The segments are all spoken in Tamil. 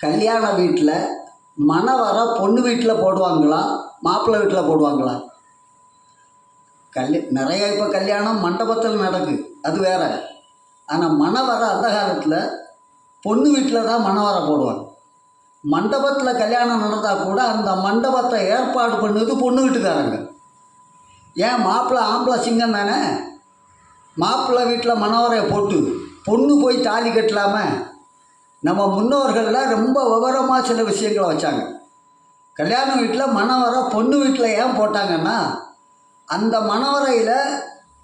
கல்யாண வீட்டில் மணவர பொண்ணு வீட்டில் போடுவாங்களா? மாப்பிள்ளை வீட்டில் போடுவாங்களா? கல்ய நிறைய இப்போ கல்யாணம் மண்டபத்தில் நடக்கு. அது வேற. ஆனால் மணவர அந்த காலத்தில் பொண்ணு வீட்டில் தான் மணவர போடுவாங்க. மண்டபத்தில் கல்யாணம் நடந்தால் கூட அந்த மண்டபத்தை ஏற்பாடு பண்ணது பொண்ணு வீட்டுக்காரங்க. ஏன் மாப்பிள்ளை ஆம்பளை சிங்கம் தானே? மாப்பிள்ளை வீட்டில் மணவரையை போட்டு பொண்ணு போய் தாலி கட்டலாமல் நம்ம முன்னோர்கள்லாம் ரொம்ப விவரமாக சில விஷயங்களை வச்சாங்க. கல்யாண வீட்டில் மணவரை பொண்ணு வீட்டில் ஏன் போட்டாங்கன்னா அந்த மணவரையில்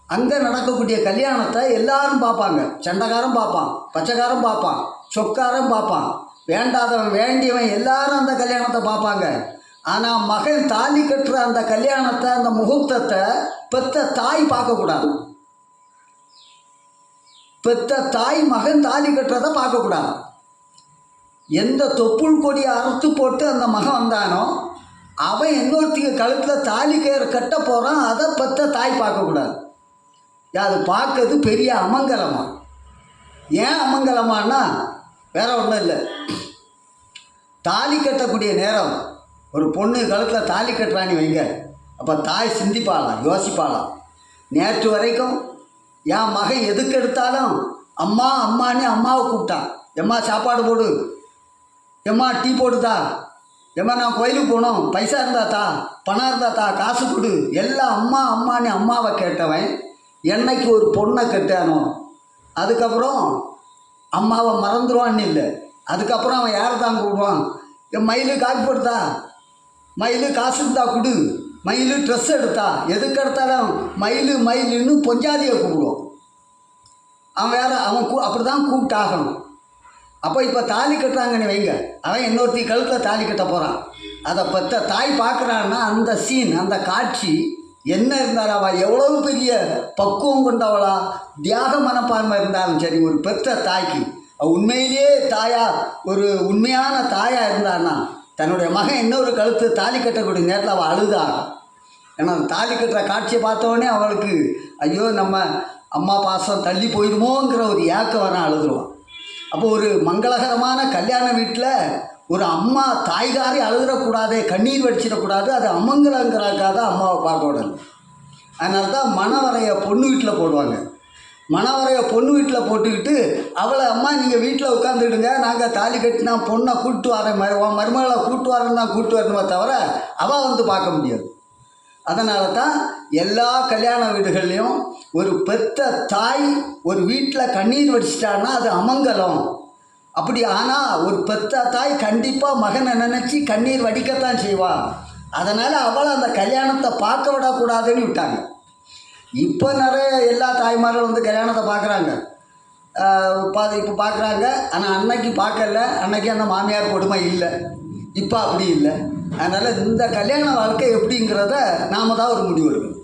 அங்கே நடக்கக்கூடிய கல்யாணத்தை எல்லாரும் பார்ப்பாங்க. சண்டைக்காரன் பார்ப்பான் பச்சைக்காரன் பார்ப்பான் சொக்காரன் பார்ப்பான். வேண்டாதவன் வேண்டியவன் எல்லாரும் அந்த கல்யாணத்தை பார்ப்பாங்க. ஆனால் மகன் தாலி கட்டுற அந்த கல்யாணத்தை அந்த முகூர்த்தத்தை பெத்த தாய் பார்க்கக்கூடாது பெத்த தாய் மகன் தாலி கட்டுறதை பார்க்கக்கூடாது எந்த தொப்புள் கொடியை அறுத்து போட்டு அந்த மகன் வந்தானோ அவன் இன்னொருத்திக்கு கழுத்தில் தாலி கயிறு கட்ட போகிறான் அதை பற்ற தாய் பார்க்கக்கூடாது. அது பார்க்கறது பெரிய அமங்கலமா? ஏன் அமங்கலமானா வேற ஒன்றும் இல்லை. தாலி கட்டக்கூடிய நேரம் ஒரு பொண்ணு கழுத்தில் தாலி கட்டுறான்னு வைங்க. அப்போ தாய் சிந்திப்பாளாம் யோசிப்பாளாம். நேற்று வரைக்கும் என் மகன் எதுக்கு எடுத்தாலும் அம்மா அம்மான்னு அம்மாவை கூப்பிட்டான். எம்மா சாப்பாடு போடு. எம்மா டீ போடுதா? எம்மா நான் கோயிலுக்கு போகணும் பைசா இருந்தாத்தா பணம் இருந்தாத்தா காசு கொடு. எல்லாம் அம்மா அம்மான்னு அம்மாவை கேட்டவன். என்னைக்கு ஒரு பொண்ணை கட்டானோ அதுக்கப்புறம் அம்மாவை மறந்துடுவான்னு இல்லை. அதுக்கப்புறம் அவன் யாரை தான் கூப்பிடுவான்? என் மயில் காசு போடுதா? மயில் காசு இருந்தா கொடு. மயில் ட்ரெஸ் எடுத்தா. எதுக்கு எடுத்தாலும் மயில் மயிலுன்னு பொஞ்சாதியை கூப்பிடுவோம் அவன் வேற அவன் கூ அப்படி தான் கூப்பிட்டாகணும். அப்போ இப்போ தாலி கட்டுறாங்கன்னு வைங்க. அவன் இன்னொருத்தி கழுத்தில் தாலி கட்ட போகிறான் அதை பற்ற தாய் பார்க்குறான்னா அந்த சீன் அந்த காட்சி என்ன இருந்தாலும் அவள் எவ்வளவு பெரிய பக்குவம் கொண்டவளா தியாக மனப்பான்மை இருந்தாலும் சரி ஒரு பெற்ற தாய்க்கு. உண்மையிலேயே தாயா ஒரு உண்மையான தாயா இருந்தான்னா தன்னுடைய மகன் இன்னொரு கழுத்து தாலி கட்டக்கூடிய நேரத்தில் அவள் அழுதாக ஏன்னா அந்த தாலி கட்டுற காட்சியை பார்த்தோடனே அவளுக்கு ஐயோ நம்ம அம்மா பாசம் தள்ளி போயிடுமோங்கிற ஒரு ஏக்கம் வர அழுதுருவான். அப்போ ஒரு மங்களகரமான கல்யாண வீட்டில் ஒரு அம்மா தாய்காரி அழுதுறக்கூடாது கண்ணீர் வடிச்சிடக்கூடாது அது அமங்கலங்கிறதுக்காக தான் அம்மாவை பார்க்க விடணும் அதனால தான் மணவரையை பொண்ணு வீட்டில் போடுவாங்க. மணவரையை பொண்ணு வீட்டில் போட்டுக்கிட்டு அவளை அம்மா நீங்கள் வீட்டில் உட்காந்துடுங்க நாங்கள் தாலி கட்டினா பொண்ணை கூப்பிட்டு வரேன் மரு மருமகளை கூப்பிட்டு வரேன்னு தான் கூப்பிட்டு வரணுமே தவிர அவள் வந்து பார்க்க முடியாது. அதனால தான் எல்லா கல்யாண வீடுகள்லையும் ஒரு பெத்த தாய் ஒரு வீட்டில் கண்ணீர் வடிச்சிட்டான்னா அது அமங்கலம். அப்படி ஆனால் ஒரு பெத்த தாய் கண்டிப்பாக மகனை நினச்சி கண்ணீர் வடிக்கத்தான் செய்வான் அதனால் அவளை அந்த கல்யாணத்தை பார்க்க விடக்கூடாதுன்னு விட்டாங்க. இப்போ நிறைய எல்லா தாய்மார்களும் வந்து கல்யாணத்தை பார்க்குறாங்க. பா இப்போ பார்க்குறாங்க. ஆனால் அன்னைக்கு பார்க்கல. அன்னைக்கு அந்த மாமியார் கொடுமை இல்லை. இப்போ அப்படி இல்லை. அதனால் இந்த கல்யாண வாழ்க்கை எப்படிங்கிறத நாம தான் ஒரு முடிவு எடுக்கணும்.